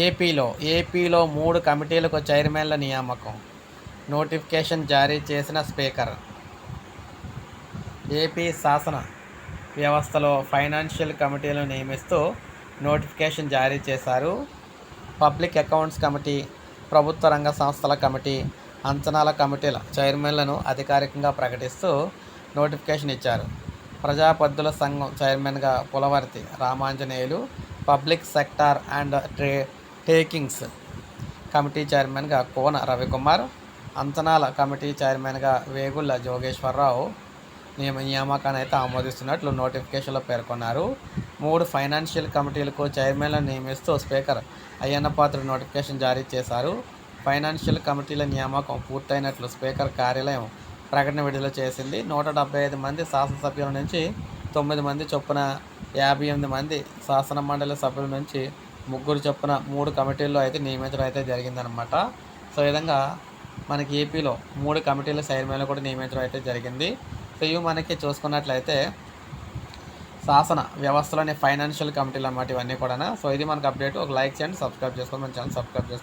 ఏపీలో ఏపీలో మూడు కమిటీలకు చైర్మన్ల నియామకం. నోటిఫికేషన్ జారీ చేసిన స్పీకర్. ఏపీ శాసన వ్యవస్థలో ఫైనాన్షియల్ కమిటీలను నియమిస్తూ నోటిఫికేషన్ జారీ చేశారు. పబ్లిక్ అకౌంట్స్ కమిటీ ప్రభుత్వ రంగ సంస్థల కమిటీ అంచనాల కమిటీల చైర్మన్లను అధికారికంగా ప్రకటిస్తూ నోటిఫికేషన్ ఇచ్చారు. ప్రజాపద్దుల సంఘం చైర్మన్గా Pulavarthi Ramanjaneyulu public sector undertakings committee చైర్మన్గా కోన రవికుమార్ అంచనాల కమిటీ చైర్మన్గా వేగుళ్ళ జోగేశ్వరరావు నియమ నియామకాన్ని అయితే ఆమోదిస్తున్నట్లు నోటిఫికేషన్లో పేర్కొన్నారు. మూడు ఫైనాన్షియల్ కమిటీలకు చైర్మన్లను నియమిస్తూ స్పీకర్ అయ్యన్న పాత్ర నోటిఫికేషన్ జారీ చేశారు. ఫైనాన్షియల్ కమిటీల నియామకం పూర్తయినట్లు స్పీకర్ కార్యాలయం ప్రకటన విడుదల చేసింది. నూట డెబ్బై ఐదు మంది శాసనసభ్యుల నుంచి తొమ్మిది మంది చొప్పున యాభై ఎనిమిది మంది శాసన మండలి సభ్యుల నుంచి ముగ్గురు చొప్పున మూడు కమిటీల్లో అయితే నియమితులు అయితే జరిగిందనమాట సో ఈ విధంగా మనకి ఏపీలో మూడు కమిటీల చైర్మన్లు కూడా నియమించడం అయితే జరిగింది. సో ఇవి మనకి చూసుకున్నట్లయితే శాసన వ్యవస్థలోని ఫైనాన్షియల్ కమిటీలు అన్నమాట ఇవన్నీ కూడా సో ఇది మనకు అప్డేట్. ఒక లైక్ చేయండి సబ్స్క్రైబ్ చేసుకోండి. మన ఛానల్ సబ్స్క్రైబ్ చేసుకోండి.